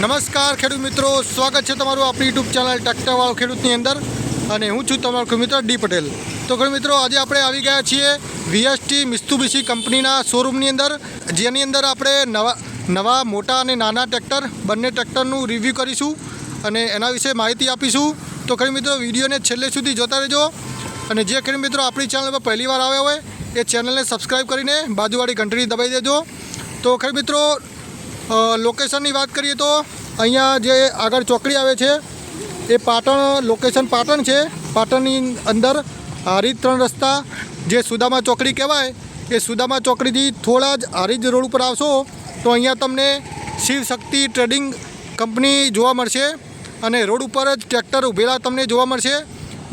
નમસ્કાર ખેડૂત મિત્રો, સ્વાગત છે તમારું આપણી યુટ્યુબ ચેનલ ટ્રેક્ટરવાળો ખેડૂતની અંદર અને હું છું તમારો ખેડૂત મિત્ર ડી પટેલ. તો ખેડૂત મિત્રો, આજે આપણે આવી ગયા છીએ વીએસટી મિસ્તુબીસી કંપનીના શોરૂમની અંદર, જેની અંદર આપણે નવા નવા, મોટા અને નાના ટ્રેક્ટર, બંને ટ્રેક્ટરનું રિવ્યૂ કરીશું અને એના વિશે માહિતી આપીશું. તો ખેડૂત મિત્રો, વિડીયોને છેલ્લે સુધી જોતા રહેજો. અને જે ખેડૂત મિત્રો આપણી ચેનલ પર પહેલીવાર આવ્યા હોય, એ ચેનલને સબસ્ક્રાઈબ કરીને બાજુવાળી ઘંટડી દબાઈ દેજો. તો ખેડૂત મિત્રો લોકેશનની વાત કરીએ તો અહીંયા જે આગળ ચોકડી આવે છે, એ પાટણ લોકેશન પાટણ છે. પાટણની અંદર હારીજ ત્રણ રસ્તા, જે સુદામા ચોકડી કહેવાય, એ સુદામા ચોકડીથી થોડા જ હારીજ રોડ ઉપર આવશો, તો અહીંયા તમને શિવ શક્તિ ટ્રેડિંગ કંપની જોવા મળશે અને રોડ ઉપર જ ટ્રેક્ટર ઊભેલા તમને જોવા મળશે,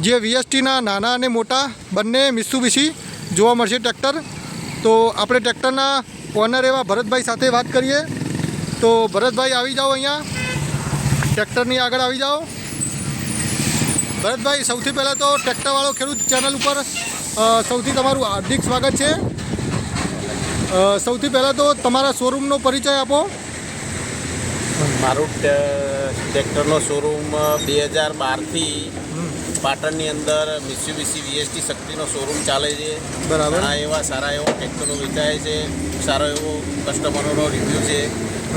જે વીએસટીના નાના અને મોટા બંને મિસ્તુબિશી જોવા મળશે ટ્રેક્ટર. તો આપણે ટ્રેક્ટરના ઓનર એવા ભરતભાઈ સાથે વાત કરીએ. તો ભરતભાઈ આવી જાઓ અહીંયા. ટ્રેક્ટરની આગળ આવી જાઓ. ભરતભાઈ સૌથી પહેલાં તો ટ્રેક્ટરવાળો ખેડૂત ચેનલ ઉપર સૌથી તમારું હાર્દિક સ્વાગત છે. સૌથી પહેલાં તો તમારા શોરૂમનો પરિચય આપો. મારું ટ્રેક્ટરનો શોરૂમ બે હજાર બારથી પાટણની અંદર મિસ્યુબીસી વીએસટી શક્તિનો શોરૂમ ચાલે છે. બરાબર. આ એવા સારા એવા ટ્રેક્ટરો વેચાય છે સારો એવો કસ્ટમરોનો રિવ્યૂ છે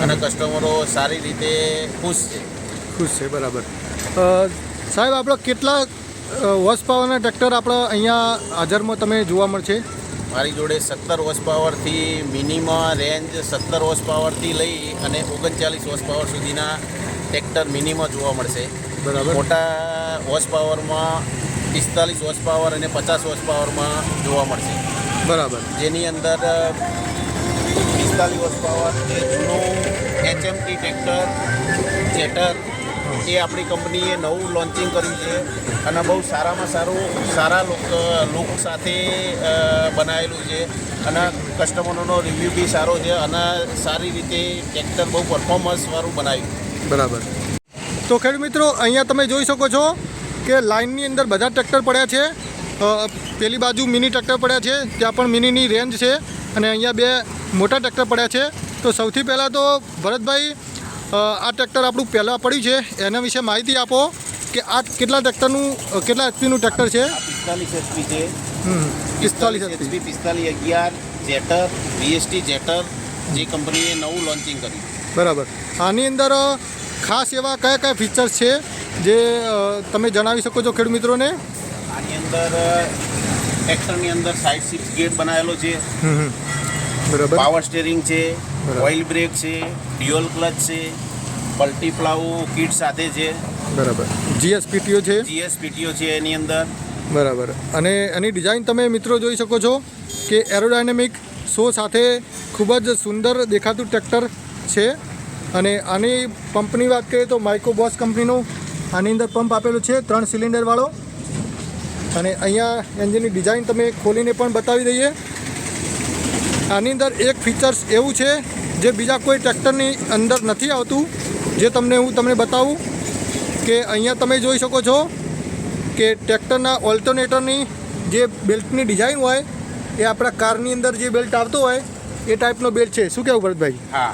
અને કસ્ટમરો સારી રીતે ખુશ છે. ખુશ છે બરાબર. સાહેબ આપણે કેટલા વોસ પાવરના ટ્રેક્ટર આપણે અહીંયા હાજરમાં તમે જોવા મળશે? મારી જોડે સત્તર હોર્સ પાવરથી મિનિમમ રેન્જ સત્તર હોર્સ પાવરથી લઈ અને ઓગણચાલીસ હોર્સ પાવર સુધીના ટ્રેક્ટર મિનિમમ જોવા મળશે. બરાબર. મોટા હોર્સ પાવરમાં પિસ્તાલીસ હોર્સ પાવર અને પચાસ હોર્સ પાવરમાં જોવા મળશે. બરાબર. જેની અંદર પિસ્તાલીસ હોર્સ પાવર જે જૂનું એચએમટી ટ્રેક્ટર જેટર એ આપણી કંપનીએ નવું લોન્ચિંગ કર્યું છે અને બહુ સારામાં સારું સારા લુક લુક સાથે બનાવેલું છે અને કસ્ટમરોનો રિવ્યૂ બી સારો છે અને સારી રીતે ટ્રેક્ટર બહુ પરફોર્મન્સવાળું બનાવ્યું. બરાબર. તો ખેડ મિત્રો અહીંયા તમે જોઈ શકો છો કે લાઇનની અંદર બધા ટ્રેક્ટર પડ્યા છે. પેલી બાજુ મિની ટ્રેક્ટર પડ્યા છે ત્યાં પણ મિનીની રેન્જ છે અને અહીંયા બે મોટા ટ્રેક્ટર પડ્યા છે. તો સૌથી પહેલાં તો ભરતભાઈ આ ટ્રેક્ટર આપણું પહેલાં પડ્યું છે. એના વિશે માહિતી આપો કે આ કેટલા ટ્રેક્ટરનું કેટલા એચપીનું ટ્રેક્ટર છે? પિસ્તાલીસ એચપી છે. પિસ્તાલીસ એચપી. પિસ્તાલીસ અગિયાર જેટર વીએસટી જેટર જે કંપનીએ નવું લોન્ચિંગ કર્યું. બરાબર. આની અંદર ખાસ એવા કયા કયા ફીચર્સ છે જે તમે જણાવી શકો છો ખેડૂત મિત્રોને? આની અંદર ટ્રેક્ટરની અંદર સાઈડ સિક્સ ગેટ બનાવેલો છે. બરાબર. પાવર સ્ટેરિંગ છે. ઓઇલ બ્રેક છે ડ્યુઅલ ક્લચ છે પલટી પ્લાવ કિટ સાથે છે. બરાબર. જીએસપીટીઓ છે? જીએસપીટીઓ છે એની અંદર. બરાબર. અને એની ડિઝાઇન તમે મિત્રો જોઈ શકો છો કે એરોડાયનેમિક શો સાથે ખૂબ જ સુંદર દેખાતું ટ્રેક્ટર છે. અને આની પંપની વાત કરીએ તો માઇકો બોસ કંપનીનું આની અંદર પંપ આપેલું છે, ત્રણ સિલિન્ડરવાળો. અને અહીંયા એન્જિનની ડિઝાઇન તમે ખોલીને પણ બતાવી દઈએ. આની અંદર એક ફીચર્સ એવું છે, જે બીજા કોઈ ટ્રેક્ટરની અંદર નથી આવતું, જે તમને હું તમને બતાવું કે અહીંયા તમે જોઈ શકો છો કે ટ્રેક્ટરના ઓલ્ટરનેટરની જે બેલ્ટની ડિઝાઇન હોય, એ આપણા કારની અંદર જે બેલ્ટ આવતો હોય, એ ટાઈપનો બેલ્ટ છે. શું કહેવું ભરતભાઈ? હા.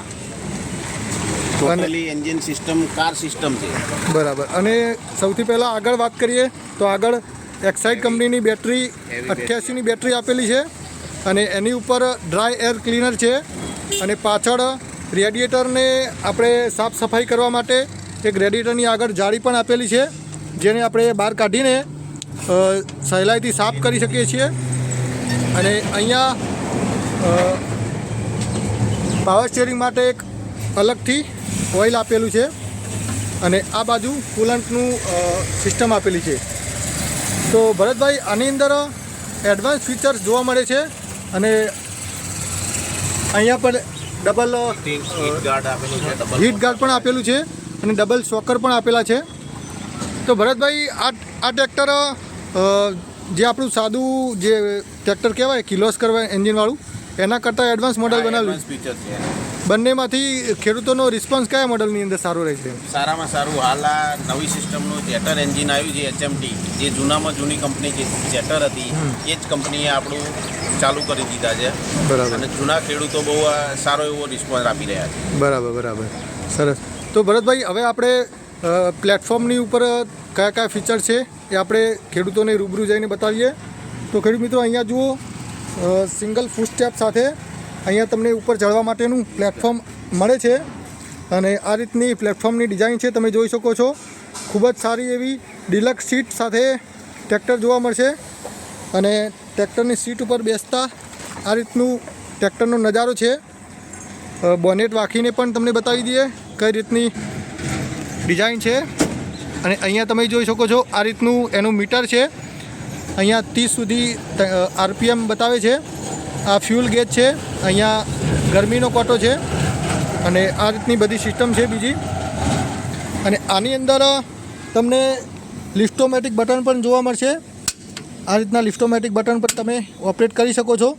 Totally engine system car system છે બરાબર અને સૌથી પહેલાં આગળ વાત કરીએ તો આગળ એક્સાઇડ કંપનીની બેટરી. અઠ્યાસીની બેટરી આપેલી છે અને એની ઉપર ડ્રાય એર ક્લીનર છે અને પાછળ રેડિએટરને આપણે સાફ સફાઈ કરવા માટે એક રેડિએટરની આગળ જાળી પણ આપેલી છે જેને આપણે બહાર કાઢીને સહેલાઈથી સાફ કરી શકીએ છીએ અને અહીંયા પાવર સ્ટેરિંગ માટે એક અલગથી ઓઇલ આપેલું છે અને આ બાજુ કુલન્ટનું સિસ્ટમ આપેલી છે. તો ભરતભાઈ આની અંદર એડવાન્સ ફીચર્સ જોવા મળે છે અને અહીંયા પણ ડબલ હીટ ગાર્ડ આપેલું છે ડબલ હીટ ગાર્ડ પણ આપેલું છે અને ડબલ શોકર પણ આપેલા છે. તો ભરતભાઈ આ આ ટ્રેક્ટર જે આપણું સાદું જે ટ્રેક્ટર કહેવાય કિલોસ્કર એન્જિનવાળું એના કરતાં એડવાન્સ મોડલ બનાવ્યું ફીચર છે. બંનેમાંથી ખેડૂતોનો રિસ્પોન્સ કયા મોડલની અંદર સારો રહે છે સારામાં સારું. હાલ આ નવી સિસ્ટમનું જેટર એન્જિન આવ્યું છે એચએમટી જે જૂનામાં જૂની કંપની જે જેટર હતી એ જ કંપનીએ આપણું ચાલુ કરી દીધા છે. બરાબર. અને જૂના ખેડૂતો બહુ સારો એવો રિસ્પોન્સ આપી રહ્યા છે. બરાબર બરાબર. સરસ. તો ભરતભાઈ હવે આપણે પ્લેટફોર્મની ઉપર કયા કયા ફીચર છે એ આપણે ખેડૂતોને રૂબરૂ જઈને બતાવીએ. તો ખેડૂત મિત્રો અહીંયા જુઓ. સિંગલ ફૂટ સ્ટેપ સાથે અહીંયા તમને ઉપર ચડવા માટેનું પ્લેટફોર્મ મળે છે. અને આ રીતની પ્લેટફોર્મની ડિઝાઇન છે, તમે જોઈ શકો છો. ખૂબ જ સારી એવી ડિલક્સ સીટ સાથે ટ્રેક્ટર જોવા મળશે. અને ટ્રેક્ટરની સીટ ઉપર બેસતા આ રીતનું ટ્રેક્ટરનો નજારો છે. બોનેટ વાંખીને પણ તમને બતાવી દઈએ કઈ રીતની ડિઝાઇન છે. અને અહીંયા તમે જોઈ શકો છો આ રીતનું એનું મીટર છે. અહીંયા ત્રીસ સુધી આરપીએમ બતાવે છે. આ ફ્યુલ ગેજ છે. અહીંયા ગરમીનો કોટો છે. અને આ રીતની બધી સિસ્ટમ છે બીજી. અને આની અંદર તમને લિફ્ટોમેટિક બટન પણ જોવા મળશે. આ રીતના લિફ્ટોમેટિક બટન પર તમે ઓપરેટ કરી શકો છો.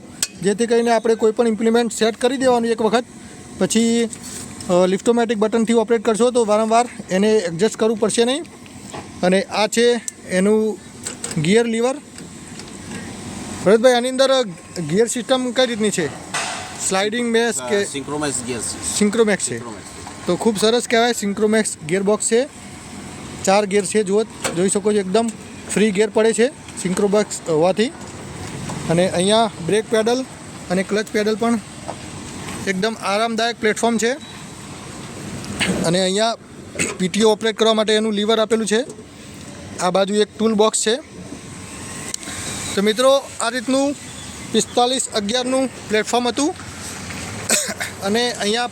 જેથી કરીને આપણે કોઈ પણ ઇમ્પ્લિમેન્ટ સેટ કરી દેવાનું એક વખત. પછી લિફ્ટોમેટિક બટનથી ઓપરેટ કરશો તો વારંવાર એને એડજસ્ટ કરવું પડશે નહીં. અને આ છે એનું ગિયર લીવર. ભરતભાઈ આની અંદર ગિયર સિસ્ટમ કઈ રીતની છે? સ્લાઇડિંગ મેસ કે સિંક્રોમાઇઝ ગિયર સિંક્રોમેક્સ છે. તો ખૂબ સરસ કહેવાય સિંક્રોમેક્સ ગિયરબોક્સ છે. ચાર ગિયર છે જુઓ જોઈ શકો છો એકદમ ફ્રી ગિયર પડે છે સિંક્રોબોક્સ હોવાથી. અને અહીંયા બ્રેક પેડલ અને ક્લચ પેડલ પણ એકદમ આરામદાયક પ્લેટફોર્મ છે. અને અહીંયા પીટીઓ ઓપરેટ કરવા માટે એનું લીવર આપેલું છે. આ બાજુ એક ટૂલ બોક્સ છે. તો મિત્રો, આ રીતનું પિસ્તાલીસ અગિયારનું પ્લેટફોર્મ હતું. અને અહીંયા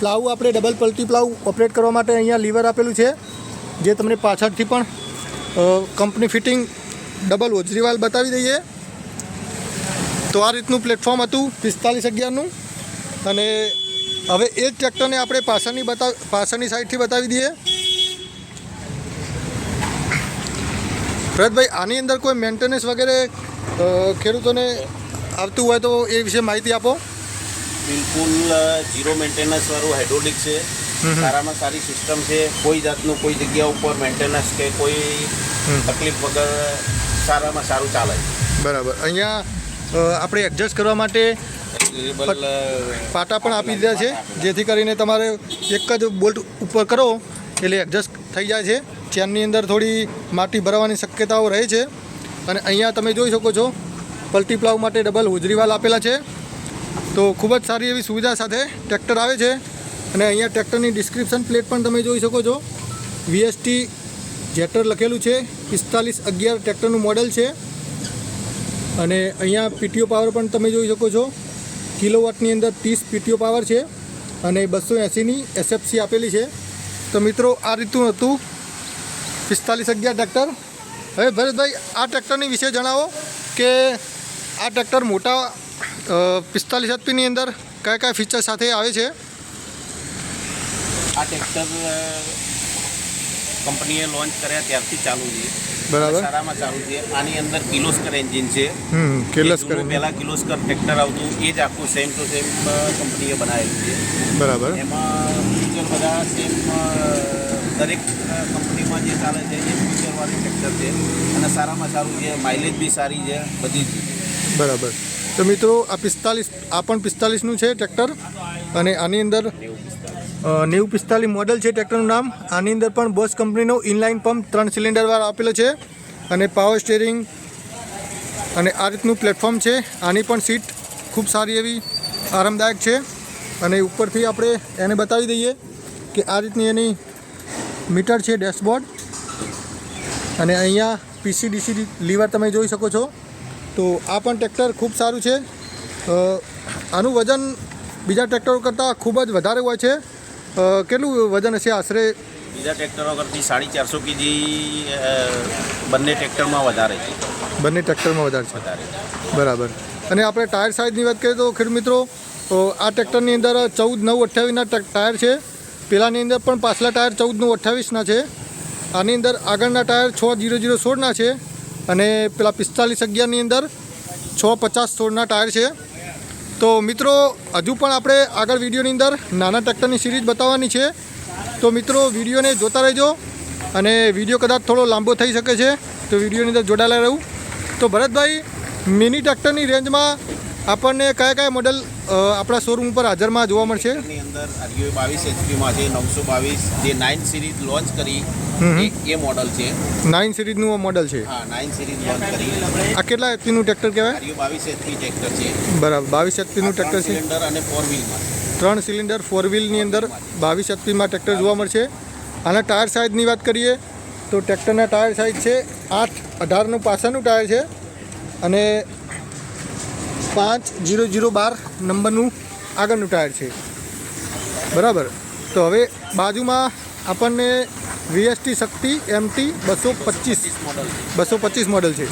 પ્લાવ આપણે ડબલ પલટી પ્લાવ ઓપરેટ કરવા માટે અહીંયા લીવર આપેલું છે, જે તમને પાછળથી પણ કંપની ફિટિંગ ડબલ ઓજરીવાલ બતાવી દઈએ. તો આ રીતનું પ્લેટફોર્મ હતું, પિસ્તાલીસ અગિયારનું. અને હવે એ જ ટ્રેક્ટરને આપણે પાછળની બતાવ પાછળની સાઈડથી બતાવી દઈએ. ભરતભાઈ આની અંદર કોઈ મેન્ટેનન્સ વગેરે ખેડૂતોને આવતું હોય તો એ વિશે માહિતી આપો. બિલકુલ ઝીરો મેન્ટેનન્સ વાળું હાઇડ્રોલિક છે. સારામાં સારી સિસ્ટમ છે. કોઈ જાતનું કોઈ જગ્યા ઉપર મેન્ટેનન્સ કે કોઈ તકલીફ વગર સારામાં સારું ચાલે બરાબર. અહીંયા આપણે એડજસ્ટ કરવા માટે પાટા પણ આપી દીધા છે. જેથી કરીને તમારે એક જ બોલ્ટ ઉપર કરો એટલે એડજસ્ટ થઈ જાય છે. ચેનની અંદર થોડી માટી ભરવાની શક્યતાઓ રહે છે. અને અહીંયા તમે જોઈ શકો છો, પલટી પ્લાવ માટે ડબલ હોજરીવાલ આપેલા છે. તો ખૂબ જ સારી એવી સુવિધા સાથે ટ્રેક્ટર આવે છે. અને અહીંયા ટ્રેક્ટરની ડિસ્ક્રિપ્શન પ્લેટ પણ તમે જોઈ શકો છો. વીએસટી જેટર લખેલું છે. પિસ્તાલીસ અગિયાર ટ્રેક્ટરનું મોડલ છે. અને અહીંયા પીટીઓ પાવર પણ તમે જોઈ શકો છો. કિલોવોટની અંદર ત્રીસ પીટીઓ પાવર છે. અને બસો એંસીની એસએફસી આપેલી છે. તો મિત્રો, આ રીતનું હતું. પિસ્તાલીસ અગિયાર ટ્રેક્ટર. હવે ભરતભાઈ આ ટ્રેક્ટરની વિશે જણાવો કે આ ટ્રેક્ટર મોટા પિસ્તાલીસ એચપીની અંદર કયા કયા ફીચર સાથે આવે છે? આ ટ્રેક્ટર કંપનીએ લોન્ચ કર્યા ત્યારથી ચાલુ છે. બરાબર. સારામાં ચાલુ છે. આની અંદર કિલોસ્કર એન્જિન છે. હમ પહેલા કિલોસ્કર ટ્રેક્ટર આવતું એ જ આખું સેમ ટુ સેમ કંપનીએ બનાવેલું છે. બરાબર. એમાં ફીચર બધા સેમ દરેક અ, કંપનીમાં જે ચાલે છે, એ ફીચરવાળી ટ્રેક્ટર છે અને સારામાં સારું છે માઇલેજ બી સારી છે, બધી જ. બરાબર. તો મિત્રો, આ પિસ્તાલીસ, આ પણ પિસ્તાલીસનું છે ટ્રેક્ટર? અને આની અંદર નેવું પિસ્તાલીસ મોડલ છે ટ્રેક્ટરનું નામ. આની અંદર પણ બોસ કંપનીનો ઇનલાઇન પંપ ત્રણ સિલિન્ડરવાળો આપેલો છે અને પાવર સ્ટેરિંગ અને આ રીતનું પ્લેટફોર્મ છે. આની પણ સીટ ખૂબ સારી એવી આરામદાયક છે. અને ઉપરથી આપણે એને બતાવી દઈએ કે આ રીતની એની મીટર છે ડેશબોર્ડ. અને અહીંયા પીસીડીસી લીવર તમે જોઈ શકો છો. તો આ પણ ટ્રેક્ટર ખૂબ સારું છે. આનું વજન બીજા ટ્રેક્ટરો કરતાં ખૂબ જ વધારે હોય છે. કેટલું વજન હશે આશરે? બીજા ટ્રેક્ટરો કરતી સાડી ચારસો કેજી બંને ટ્રેક્ટરમાં વધારે છે. બંને ટ્રેક્ટરમાં વધારે છે. વધારે બરાબર. અને આપણે ટાયર સાઇઝની વાત કરીએ તો ખેડૂત મિત્રો આ ટ્રેક્ટરની અંદર ચૌદ નવ અઠ્યાવીસના ટાયર છે. પેલાની અંદર પણ પાછલા ટાયર ચૌદનું અઠ્ઠાવીસના છે. આની અંદર આગળના ટાયર છ જીરો જીરો સોળના છે અને પેલા પિસ્તાલીસ અગિયારની અંદર છ પચાસ સોળના ટાયર છે. તો મિત્રો, હજુ પણ આપણે આગળ વિડીયોની અંદર નાના ટ્રેક્ટરની સિરીઝ બતાવવાની છે. તો મિત્રો, વિડીયોને જોતા રહેજો અને વીડિયો કદાચ થોડો લાંબો થઈ શકે છે, તો વિડીયોની અંદર જોડાયેલા રહું. તો ભરતભાઈ, મિની ટ્રેક્ટરની રેન્જમાં આપણને કયા કયા મોડલ આપણા શોરૂમ ઉપર હાજરમાં જોવા મળશે. ની અંદર આરયુએ બાવીસ એચપીમાં છે નવસો બાવીસ જે નાઇન સિરીઝ લોન્ચ કરી. એ- મોડલ છે. નાઇન સિરીઝનું મોડલ છે. હા નાઇન સિરીઝ લોન્ચ કરી. આ કેટલા એચપીનું ટ્રેક્ટર કહેવાય? બાવીસ એચપી ટ્રેક્ટર છે. બરાબર બાવીસ એચપીનું ટ્રેક્ટર છે. સિલિન્ડર અને ફોર વ્હીલમાં ત્રણ સિલિન્ડર ફોર વ્હીલની અંદર બાવીસ એચપીમાં ટ્રેક્ટર જોવા મળશે. આના ટાયર સાઇઝની વાત કરીએ તો ટ્રેક્ટરના ટાયર સાઇઝ છે આઠ અઢારનું પાછળનું ટાયર છે. અને પાંચ જીરો જીરો બાર નંબરનું આગળનું ટાયર છે. બરાબર? તો હવે બાજુમાં આપણને વીએસટી શક્તિ એમટી બસો પચીસ મોડલ બસો પચીસ મોડલ છે.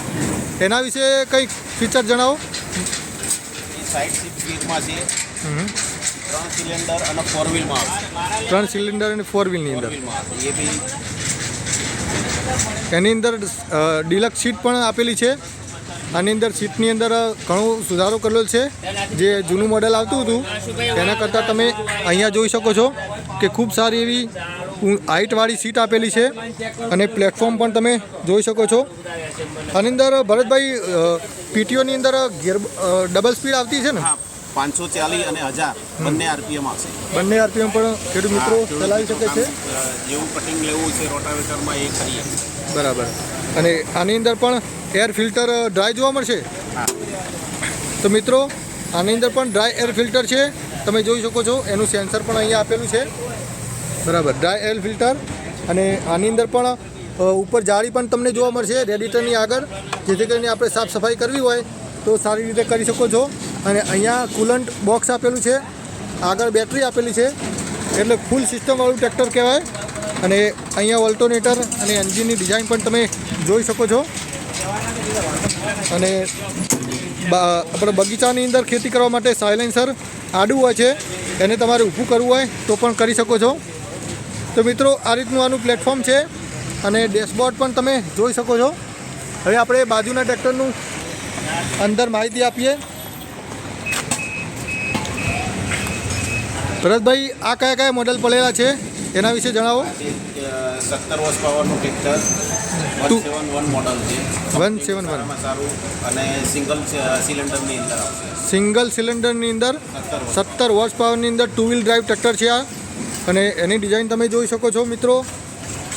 એના વિશે કંઈક ફીચર જણાવો. છે ત્રણ સિલિન્ડર અને ફોર વ્હીલમાં વ્હીલની અંદર. એની અંદર ડિલક્સ સીટ પણ આપેલી છે. આની અંદર સીટની અંદર ઘણો સુધારો કરેલો છે. જે જૂનું મોડેલ આવતું હતું તેના કરતાં તમે અહીંયા જોઈ શકો છો કે ખૂબ સારી એવી હાઇટવાળી સીટ આપેલી છે અને પ્લેટફોર્મ પણ તમે જોઈ શકો છો. આની અંદર ભરતભાઈ પીટીઓની અંદર ગેર ડબલ સ્પીડ આવતી છે ને? પાંચસો ચાલીસ અને હજાર બંને આરપીએમ આવશે બંને આરપીએમ પણ ખેડૂત મિત્રો ચલાવી શકે છે જેવું કટિંગ લેવું છે રોટાવેટરમાં એ કરીએ બરાબર. અને આની અંદર પણ એર ફિલ્ટર ડ્રાય જોવા મળશે? તો મિત્રો આની અંદર પણ ડ્રાય એર ફિલ્ટર છે. તમે જોઈ શકો છો એનું સેન્સર પણ અહીંયા આપેલું છે. બરાબર ડ્રાય એર ફિલ્ટર અને આની અંદર પણ ઉપર જાળી પણ તમને જોવા મળશે રેડિટરની આગળ. જેથી કરીને આપણે સાફ સફાઈ કરવી હોય તો સારી રીતે કરી શકો છો. અને અહીંયા કુલન્ટ બોક્સ આપેલું છે. આગળ બેટરી આપેલી છે. એટલે ફૂલ સિસ્ટમવાળું ટ્રેક્ટર કહેવાય. અને અહીંયા ઓલ્ટોનેટર અને એન્જિનની ડિઝાઇન પણ તમે જોઈ શકો છો. અને આપણે બગીચાની અંદર ખેતી કરવા માટે સાયલેન્સર આડું હોય છે, એને તમારે ઊભું કરવું હોય તો પણ કરી શકો છો. તો મિત્રો, આ રીતનું આનું પ્લેટફોર્મ છે અને ડેશબોર્ડ પણ તમે જોઈ શકો છો. હવે આપણે બાજુના ટ્રેક્ટરનું અંદર માહિતી આપીએ. ભરતભાઈ, આ કયા કયા મોડલ પડેલા છે? એના વિશે જણાવો. સત્તર વર્ષ પાવરનું tractor one seven one model છે. One seven one. સારું અને સિંગલ સિલિન્ડરની અંદર આવશે. સિંગલ સિલિન્ડરની અંદર સત્તર વર્ષ. પાવરની અંદર ટુ વ્હીલ ડ્રાઈવ ટ્રેક્ટર છે આ. અને એની ડિઝાઇન તમે જોઈ શકો છો મિત્રો.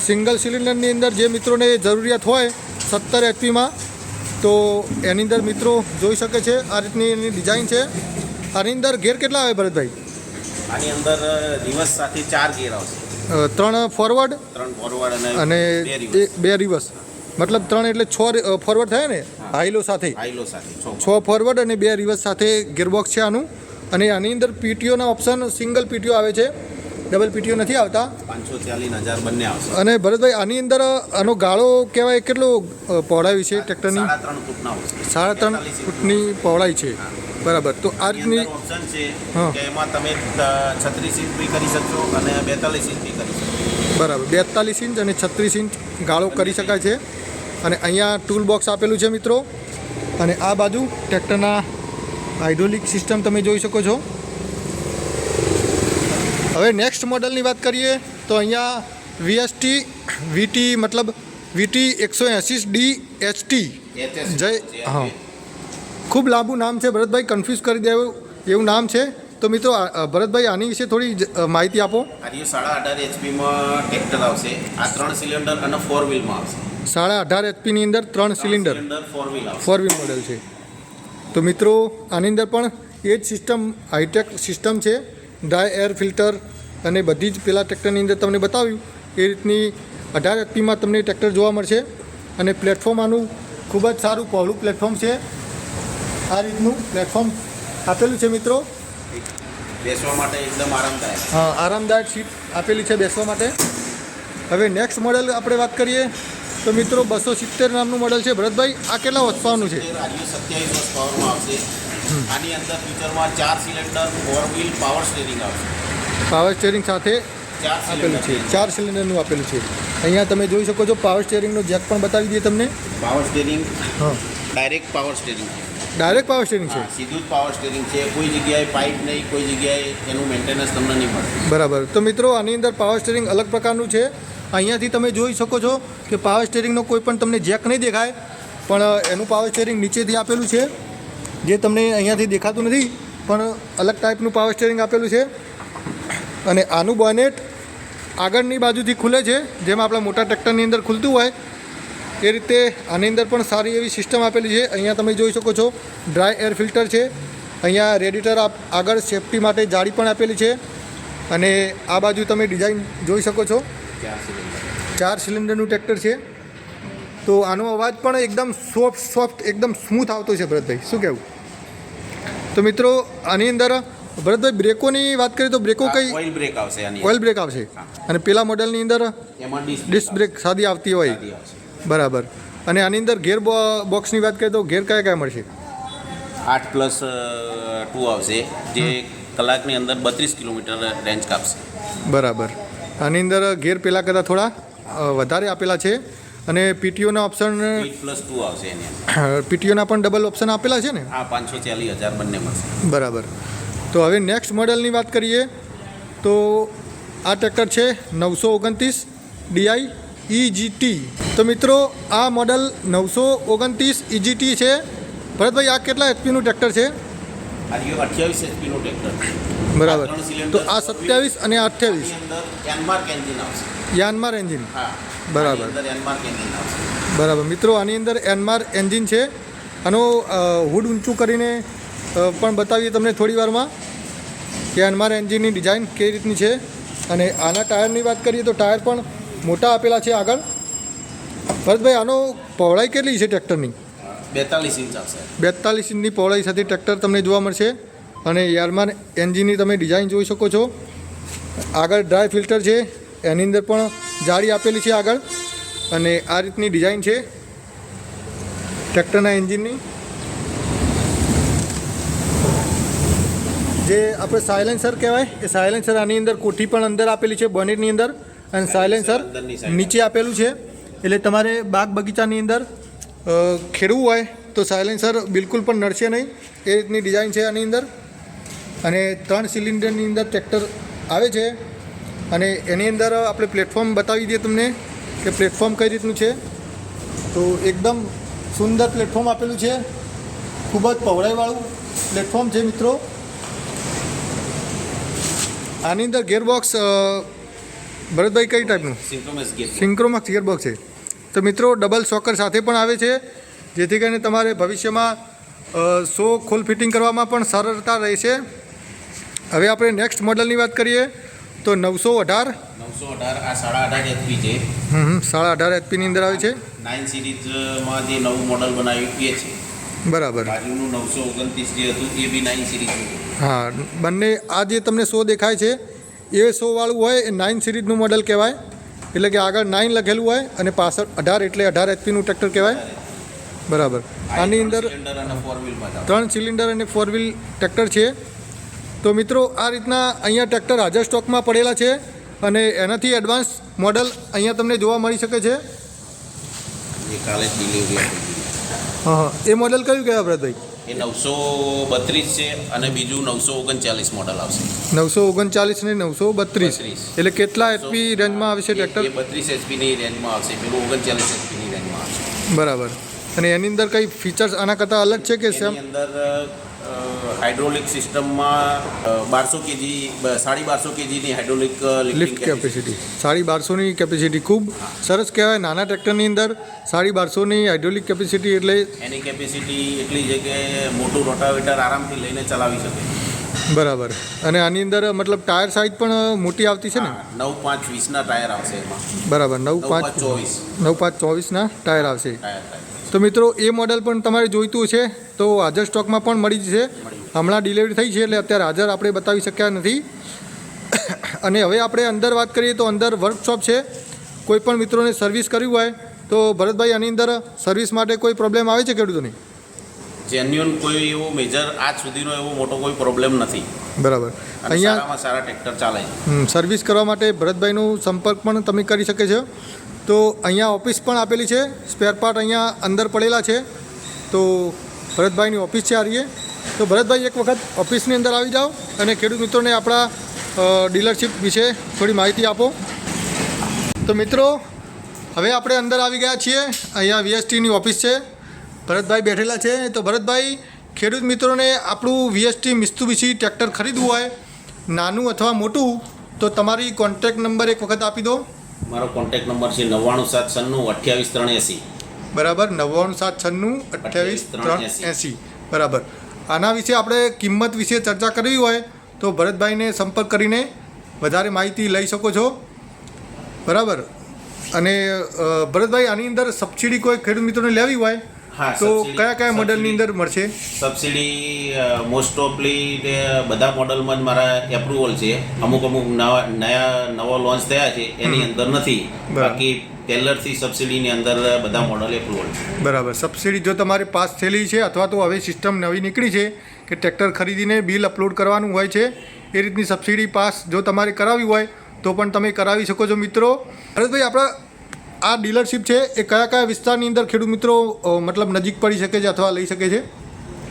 સિંગલ સિલિન્ડરની અંદર જે મિત્રોને જરૂરિયાત હોય સત્તર એચપીમાં તો એની અંદર મિત્રો જોઈ શકે છે આ રીતની એની ડિઝાઇન છે. આની અંદર ગેર કેટલા આવે ભરતભાઈ? આની અંદર દિવસ સાથે ચાર ગેર આવશે. ત્રણ ફોરવર્ડ ત્રણ ફોરવર્ડ અને બે રિવર્સ મતલબ ત્રણ એટલે છ ફોરવર્ડ થયા ને? હાઈલો સાથે. છો ફોરવર્ડ અને બે રિવર્સ સાથે ગિયરબોક્સ છે આનું. અને આની અંદર પીટીઓના ઓપ્શન સિંગલ પીટીઓ આવે છે. ડબલ પીટીઓ નથી આવતા. પાંચસો ચાલીસ હજાર બંને આવશે. અને ભરતભાઈ આની અંદર આનો ગાળો કહેવાય કેટલો અ, છે ટ્રેક્ટરની? સાડા ત્રણ ફૂટની પહોળાઈ છે. બરાબર. તો આ રીતની ઓપ્શન છે કે એમાં તમે છત્રીસ ઇંચ બી કરી શકશો અને બેતાલીસ ઇંચ બી કરી શકશો. બરાબર. બેતાલીસ ઇંચ અને છત્રીસ ઇંચ ગાળો કરી શકાય છે. અને અહીંયા ટૂલ બોક્સ આપેલું છે મિત્રો. અને આ બાજુ ટ્રેક્ટરના હાઇડ્રોલિક સિસ્ટમ તમે જોઈ શકો છો. હવે નેક્સ્ટ મોડલની વાત કરીએ તો અહીંયા વીએસટી વીટી મતલબ વીટી એકસો એંસી ડી એચટી જય હા. ખૂબ લાંબુ નામ છે. ભરતભાઈ કન્ફ્યુઝ કરી દેવું એવું નામ છે. તો મિત્રો ભરતભાઈ આની વિશે થોડી માહિતી આપો. આર્યુ સાડા અઢાર એચપીમાં ટ્રેક્ટર આવશે. આ ત્રણ સિલિન્ડર અને ફોર વ્હીલમાં આવશે. સાડા અઢાર એચપીની અંદર ત્રણ સિલિન્ડર. ફોર વ્હીલ મોડેલ છે. તો મિત્રો આની અંદર પણ એ જ સિસ્ટમ હાઈટેક સિસ્ટમ છે. ડ્રાય એર ફિલ્ટર અને બધી જ પેલા ટ્રેક્ટરની અંદર તમને બતાવ્યું. એ રીતની અઢાર એચપીમાં તમને ટ્રેક્ટર જોવા મળશે. અને પ્લેટફોર્મ આનું ખૂબ જ સારું પહોળું પ્લેટફોર્મ છે. આ રીતનું પ્લેટફોર્મ આપેલું છે મિત્રો? બેસવા માટે એકદમ આરામદાયક. હા આરામદાયક સીટ આપેલી છે બેસવા માટે. હવે નેક્સ્ટ મોડેલ આપણે વાત કરીએ તો મિત્રો બસો સિત્તેર નામનું મોડેલ છે. ભરતભાઈ આ કેટલા વસવાનું છે? સત્યાવીસ વર્ષ પાવરમાં આવશે. આની અંદર ફ્યુચરમાં ચાર cylinder four wheel power steering આવશે. પાવર સ્ટેરિંગ સાથે આપેલું છે. ચાર સિલિન્ડરનું આપેલું છે. અહીંયા તમે જોઈ શકો છો પાવર સ્ટેરિંગનો જેક પણ બતાવી દઈએ તમને. પાવર સ્ટેરિંગ હા. Direct power steering direct power steering છે. સીધું જ પાવર સ્ટેરિંગ છે. કોઈ જગ્યાએ પાઇપ નહીં કોઈ જગ્યાએ એનું મેન્ટેનન્સ તમને નહીં મળે બરાબર. તો મિત્રો આની અંદર પાવર સ્ટેરિંગ અલગ પ્રકારનું છે. અહીંયાથી તમે જોઈ શકો છો કે પાવર સ્ટેરિંગનો કોઈ પણ તમને જેક નહીં દેખાય પણ એનું પાવર સ્ટેરિંગ નીચેથી આપેલું છે. જે તમને અહીંયાથી દેખાતું નથી પણ અલગ ટાઈપનું પાવર સ્ટેરિંગ આપેલું છે. અને આનું બોનેટ આગળની બાજુથી ખુલે છે જેમ આપણા મોટા ટ્રેક્ટરની અંદર ખુલતું હોય એ રીતે આની અંદર પણ સારી એવી સિસ્ટમ આપેલી છે. અહીંયા તમે જોઈ શકો છો ડ્રાય એર ફિલ્ટર છે. અહીંયા રેડિટર આગળ સેફટી માટે જાળી પણ આપેલી છે. અને આ બાજુ તમે ડિઝાઇન જોઈ શકો છો. ચાર સિલિન્ડરનું ટ્રેક્ટર છે. તો આનો અવાજ પણ એકદમ સોફ્ટ સોફ્ટ એકદમ સ્મૂથ આવતો છે ભરતભાઈ. શું કહેવું? તો મિત્રો આની અંદર ભરતભાઈ બ્રેકોની વાત કરીએ તો બ્રેકો કઈ ઓઇલ બ્રેક આવશે ઓઇલ બ્રેક આવશે. અને પેલા મોડલની અંદર ડિસ્ક બ્રેક સાદી આવતી હોય. બરાબર. અને આની અંદર ગેર બોક્સની વાત કરીએ તો ગેર કયા કયા મળશે? આઠ પ્લસ ટુ આવશે જે કલાકની અંદર બત્રીસ કિલોમીટર રેન્જ કાપશે. બરાબર. આની અંદર ગેર પહેલાં કરતાં થોડા વધારે આપેલા છે. અને પીટીઓના ઓપ્શન પ્લસ ટુ આવશે એની પીટીઓના પણ ડબલ ઓપ્શન આપેલા છે ને? હા પાંચસો ચાલીસ હજાર બંને મળશે. બરાબર. તો હવે નેક્સ્ટ મોડલની વાત કરીએ તો આ ટ્રેક્ટર છે નવસો ઓગણત્રીસ ડીઆઈ ઇજીટી તો મિત્રો આ મોડલ નવસો ઓગણત્રીસ ઇજીટી છે. ભરતભાઈ આ કેટલા એચપીનું ટ્રેક્ટર છે? અઠ્યાવીસ એચપીનું ટ્રેક્ટર. બરાબર. તો આ સત્યાવીસ અને અઠ્યાવીસ. યાનમાર એન્જિન બરાબર. બરાબર. મિત્રો આની અંદર એનમાર એન્જિન છે. આનો હુડ ઊંચું કરીને પણ બતાવીએ તમને થોડી વારમાં કે એનમાર એન્જિનની ડિઝાઇન કઈ રીતની છે. અને આના ટાયરની વાત કરીએ તો ટાયર પણ મોટા આપેલા છે આગળ. ભરતભાઈ આનો પહોળાઈ કેટલી છે ટ્રેક્ટરની? બેતાલીસ ઇંચ આવશે બેતાલીસ ઇંચની પહોળાઈ સાથે ટ્રેક્ટર તમને જોવા મળશે. અને યારમાર એન્જિનની તમે ડિઝાઇન જોઈ શકો છો. આગળ ડ્રાય ફિલ્ટર છે. એની અંદર પણ જાળી આપેલી છે આગળ. અને આ રીતની ડિઝાઇન છે ટ્રેક્ટરના એન્જિનની. જે આપણે સાયલેન્સર કહેવાય એ સાયલેન્સર આની અંદર કોઠી પણ અંદર આપેલી છે બનેટની અંદર. અને સાયલેન્સર નીચે આપેલું છે. એટલે તમારે બાગ બગીચાની અંદર ખેડવું હોય તો સાયલેન્સર બિલકુલ પણ નડશે નહીં. એ રીતની ડિઝાઇન છે આની અંદર. અને ત્રણ સિલિન્ડરની અંદર ટ્રેક્ટર આવે છે. અને એની અંદર આપણે પ્લેટફોર્મ બતાવી દઈએ તમને કે પ્લેટફોર્મ કઈ રીતનું છે. તો એકદમ સુંદર પ્લેટફોર્મ આપેલું છે. ખૂબ જ પહોળાઈવાળું પ્લેટફોર્મ છે મિત્રો. આની અંદર ગિયરબોક્સ ભરતભાઈ કઈ ટાઈપનું સિંક્રોમેસ ગેર ગિયરબોક્સ છે. તો મિત્રો ડબલ સોકર સાથે પણ આવે છે જેથી કરીને તમારે ભવિષ્યમાં સો ખોલ ફિટિંગ કરવામાં પણ સરળતા રહેશે. હવે આપણે નેક્સ્ટ મોડલની વાત કરીએ તો નવસો અઢાર. નવસો અઢાર આ સાડા અઢાર એચપી છે. હમ સાડા અઢાર એચપીની અંદર આવે છે. નાઇન સિરીઝમાં જે નવું મોડલ બનાવ્યું એ છે. બરાબર. બાજુનું નવસો ઓગણત્રીસ જે હતું એ બી નાઇન સિરીઝ હા બંને આ જે તમને સો દેખાય છે એ સો વાળું હોય એ નાઇન સિરીઝનું મોડલ કહેવાય. એટલે કે આગળ નાઇન લખેલું હોય અને પાછળ અઢાર એટલે અઢાર એચપીનું ટ્રેક્ટર કહેવાય. બરાબર. આની અંદર. ત્રણ સિલિન્ડર અને ફોર વ્હીલ ટ્રેક્ટર છે. તો મિત્રો આ રીતના અહીંયા ટ્રેક્ટર હાજર સ્ટોકમાં પડેલા છે અને એનાથી એડવાન્સ મોડલ અહીંયા તમને જોવા મળી શકે છે. હા હા. એ મોડલ કયું કહેવાય ભરતભાઈ? એ નવસો બત્રીસ છે અને બીજું નવસો ઓગણચાલીસ મોડલ આવશે. નવસો ઓગણચાલીસ ને નવસો બત્રીસ. 32. એટલે કેટલા એચપી રેન્જમાં આવશે ટ્રેક્ટર બત્રીસ એચપીની રેન્જમાં આવશે. પેલું ઓગણચાલીસ એચપીની રેન્જમાં આવશે. બરાબર. અને એની અંદર કઈ ફીચર્સ આના કરતાં અલગ છે કે સેમ અંદર હાઇડ્રોલિક સિસ્ટમમાં બારસો કેજી સાડી બારસો કેજીની હાઇડ્રોલિક લિફ્ટ કેપેસિટી સાડી બારસોની કેપેસિટી ખૂબ સરસ કહેવાય. નાના ટ્રેક્ટરની અંદર સાડી બારસોની હાઇડ્રોલિક કેપેસિટી એટલે એની કેપેસિટી એટલી છે કે મોટું રોટાવેટર આરામથી લઈને ચલાવી શકે. બરાબર. અને આની અંદર મતલબ ટાયર સાઇઝ પણ મોટી આવતી છે ને? નવ પાંચ વીસના ટાયર આવશે બરાબર. નવ પાંચ ચોવીસ. નવ પાંચ ચોવીસના ટાયર આવશે. ટાયર. તો મિત્રો એ મોડલ પણ તમારે જોઈતું છે. તો હાજર સ્ટોકમાં પણ મળી જશે. હમણાં ડિલિવરી થઈ છે એટલે અત્યારે હાજર આપણે બતાવી શક્યા નથી. અને હવે આપણે અંદર વાત કરીએ તો અંદર વર્કશોપ છે. કોઈ પણ મિત્રોને સર્વિસ કરવી હોય તો ભરતભાઈ આની અંદર સર્વિસ માટે કોઈ પ્રોબ્લેમ આવે છે ખેડૂતોની? જેન્યુઅન કોઈ એવો મેજર આજ સુધીનો એવો મોટો કોઈ પ્રોબ્લેમ નથી. બરાબર. અહીંયા સારા ટ્રેક્ટર ચાલે છે. સર્વિસ કરવા માટે ભરતભાઈનો સંપર્ક પણ તમે કરી શકે છો. તો અહીંયા ઓફિસ પણ આપેલી છે. સ્પેર પાર્ટ અહીંયા અંદર પડેલા છે. તો ભરતભાઈની ઓફિસ છે આ તો ભરતભાઈ, એક વખત ઓફિસની અંદર આવી જાઓ અને ખેડૂત મિત્રોને આપણા ડીલરશીપ વિશે થોડી માહિતી આપો. તો મિત્રો, હવે આપણે અંદર આવી ગયા છીએ. અહીંયા વીએસટીની ઓફિસ છે. ભરતભાઈ બેઠેલા છે. તો ભરતભાઈ, ખેડૂત મિત્રોને આપણું વીએસટી મિસ્તુબીસી ટ્રેક્ટર ખરીદવું હોય, નાનું અથવા મોટું, તો તમારી કોન્ટેક્ટ નંબર એક વખત આપી દો. મારો કોન્ટેક્ટ નંબર છે નવ્વાણું સાત છન્નું અઠ્યાવીસ ત્રણ એંસી. બરાબર નવ્વાણું સાત છન્નું અઠ્યાવીસ ત્રણ એંસી. બરાબર. આના વિશે આપણે કિંમત વિશે ચર્ચા કરવી હોય તો ભરતભાઈને સંપર્ક કરીને વધારે માહિતી લઈ શકો છો. બરાબર. અને ભરતભાઈ આની અંદર સબસિડી કોઈ ખેડૂત મિત્રોને લેવી હોય હા, તો કયા કયા મોડલની અંદર મળશે? સબસિડી મોસ્ટ ઓફલી બધા મોડલમાં જ મારા એપ્રુવલ છે. અમુક અમુક નવા નયા નવા લોન્ચ થયા છે એની અંદર નથી. બાકી ટેલરથી સબસિડીની અંદર બધા મોડલ એપ્રુવલ છે. બરાબર. સબસિડી જો તમારી પાસ થયેલી છે અથવા તો હવે સિસ્ટમ નવી નીકળી છે કે ટ્રેક્ટર ખરીદીને બિલ અપલોડ કરવાનું હોય છે એ રીતની સબસિડી પાસ જો તમારે કરાવી હોય તો પણ તમે કરાવી શકો છો મિત્રો. ભરતભાઈ આપણા આ ડીલરશીપ છે એ કયા કયા વિસ્તારની અંદર ખેડૂત મિત્રો મતલબ નજીક પડી શકે છે અથવા લઈ શકે છે?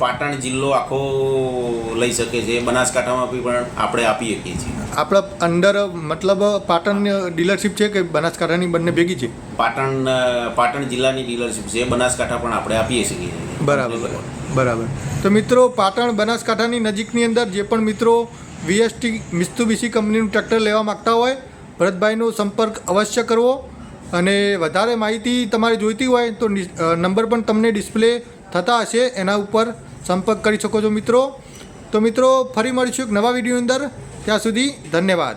પાટણ જિલ્લો આખો લઈ શકે છે બનાસકાંઠામાં બી પણ આપણે આપી શકીએ છીએ. આપણા અંડર મતલબ પાટણ ડીલરશીપ છે કે બનાસકાંઠાની બંને ભેગી છે? પાટણ પાટણ જિલ્લાની ડીલરશીપ છે બનાસકાંઠા પણ આપણે આપીએ છીએ. બરાબર બરાબર. તો મિત્રો પાટણ બનાસકાંઠાની નજીકની અંદર જે પણ મિત્રો વીએસટી મિસ્તુબીસી કંપનીનું ટ્રેક્ટર લેવા માગતા હોય ભરતભાઈનો સંપર્ક અવશ્ય કરવો. અને વધારે માહિતી તમારે જોઈતી હોય તો નંબર પણ તમને ડિસ્પ્લે થતા હશે, એના ઉપર સંપર્ક કરી શકો છો મિત્રો. તો મિત્રો, ફરી મળીશું એક નવા વીડિયો અંદર. ત્યાં સુધી ધન્યવાદ.